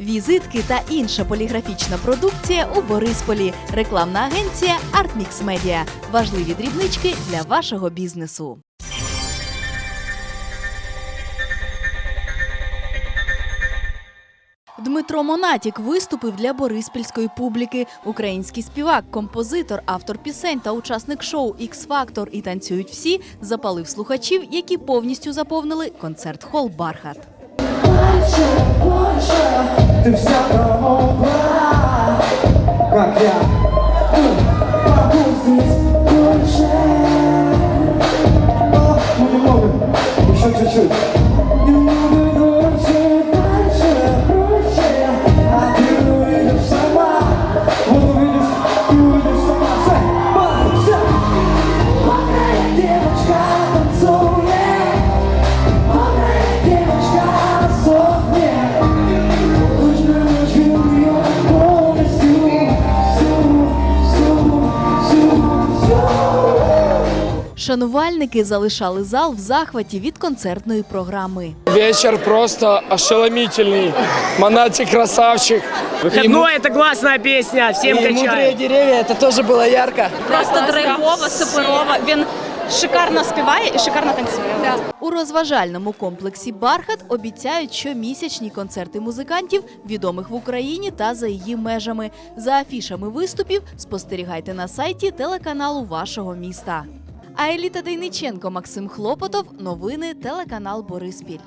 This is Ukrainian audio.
Візитки та інша поліграфічна продукція у Борисполі. Рекламна агенція Artmix Media. Важливі дрібнички для вашого бізнесу. Дмитро Монатік виступив для бориспільської публіки. Український співак, композитор, автор пісень та учасник шоу Factor і танцюють всі запалив слухачів, які повністю заповнили концерт-хол Бархат. Ты вся промокла, как я Шанувальники залишали зал в захваті від концертної програми. Вечер просто ошеломительный. Монатик красавчик. Ну, это классная песня, всем И «Мудрые качает. деревья» это тоже было ярко. Просто драйвово, суперово. Він шикарно співає і шикарно танцює. У розважальному комплексі Бархат обіцяють щомісячні концерти музикантів, відомих в Україні та за її межами. За афішами виступів спостерігайте на сайті телеканалу вашого міста. А Еліта Дейниченко, Максим Хлопотов. Новини телеканал Бориспіль.